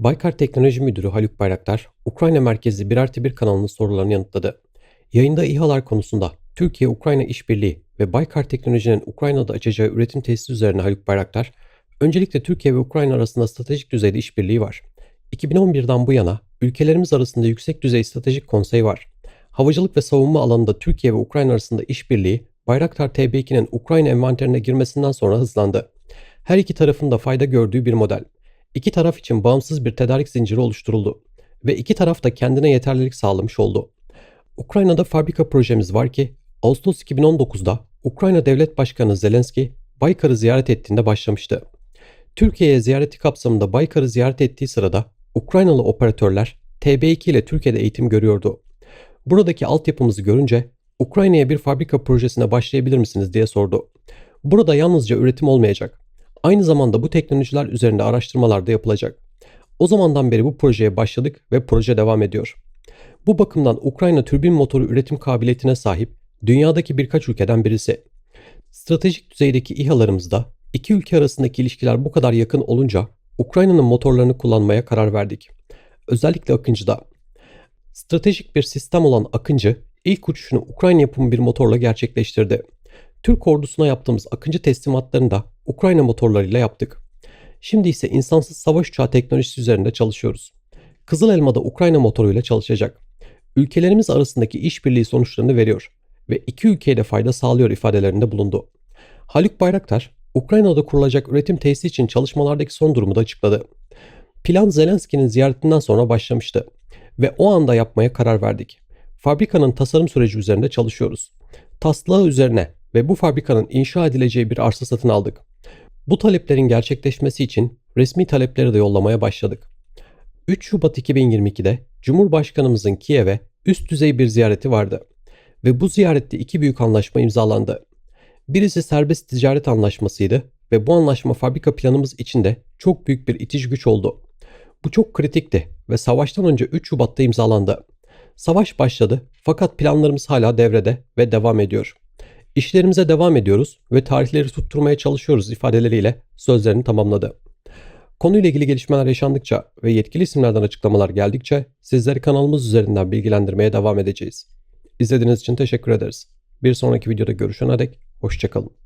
Baykar Teknoloji Müdürü Haluk Bayraktar, Ukrayna merkezli bir artı bir kanalının sorularını yanıtladı. Yayında İHA'lar konusunda Türkiye-Ukrayna işbirliği ve Baykar Teknoloji'nin Ukrayna'da açacağı üretim tesisi üzerine Haluk Bayraktar, öncelikle Türkiye ve Ukrayna arasında stratejik düzeyde işbirliği var. 2011'den bu yana ülkelerimiz arasında yüksek düzey stratejik konsey var. Havacılık ve savunma alanında Türkiye ve Ukrayna arasında işbirliği Bayraktar TB2'nin Ukrayna envanterine girmesinden sonra hızlandı. Her iki tarafın da fayda gördüğü bir model. İki taraf için bağımsız bir tedarik zinciri oluşturuldu ve iki taraf da kendine yeterlilik sağlamış oldu. Ukrayna'da fabrika projemiz var ki Ağustos 2019'da Ukrayna Devlet Başkanı Zelenski Baykar'ı ziyaret ettiğinde başlamıştı. Türkiye'ye ziyareti kapsamında Baykar'ı ziyaret ettiği sırada Ukraynalı operatörler TB2 ile Türkiye'de eğitim görüyordu. Buradaki altyapımızı görünce Ukrayna'ya bir fabrika projesine başlayabilir misiniz diye sordu. Burada yalnızca üretim olmayacak. Aynı zamanda bu teknolojiler üzerinde araştırmalar da yapılacak. O zamandan beri bu projeye başladık ve proje devam ediyor. Bu bakımdan Ukrayna türbin motoru üretim kabiliyetine sahip dünyadaki birkaç ülkeden birisi. Stratejik düzeydeki İHA'larımızda iki ülke arasındaki ilişkiler bu kadar yakın olunca Ukrayna'nın motorlarını kullanmaya karar verdik. Özellikle Akıncı'da. Stratejik bir sistem olan Akıncı ilk uçuşunu Ukrayna yapımı bir motorla gerçekleştirdi. Türk ordusuna yaptığımız Akıncı teslimatlarını da Ukrayna motorlarıyla yaptık. Şimdi ise insansız savaş uçağı teknolojisi üzerinde çalışıyoruz. Kızıl Elma da Ukrayna motoruyla çalışacak. Ülkelerimiz arasındaki işbirliği sonuçlarını veriyor ve iki ülkeye de fayda sağlıyor ifadelerinde bulundu. Haluk Bayraktar, Ukrayna'da kurulacak üretim tesisi için çalışmalardaki son durumu da açıkladı. Plan Zelenski'nin ziyaretinden sonra başlamıştı ve o anda yapmaya karar verdik. Fabrikanın tasarım süreci üzerinde çalışıyoruz. Taslağı üzerine ve bu fabrikanın inşa edileceği bir arsa satın aldık. Bu taleplerin gerçekleşmesi için resmi talepleri de yollamaya başladık. 3 Şubat 2022'de Cumhurbaşkanımızın Kiev'e üst düzey bir ziyareti vardı ve bu ziyarette iki büyük anlaşma imzalandı. Birisi serbest ticaret anlaşmasıydı ve bu anlaşma fabrika planımız içinde çok büyük bir itici güç oldu. Bu çok kritikti ve savaştan önce 3 Şubat'ta imzalandı. Savaş başladı fakat planlarımız hala devrede ve devam ediyor. İşlerimize devam ediyoruz ve tarihleri tutturmaya çalışıyoruz ifadeleriyle sözlerini tamamladı. Konuyla ilgili gelişmeler yaşandıkça ve yetkili isimlerden açıklamalar geldikçe sizleri kanalımız üzerinden bilgilendirmeye devam edeceğiz. İzlediğiniz için teşekkür ederiz. Bir sonraki videoda görüşene dek hoşçakalın.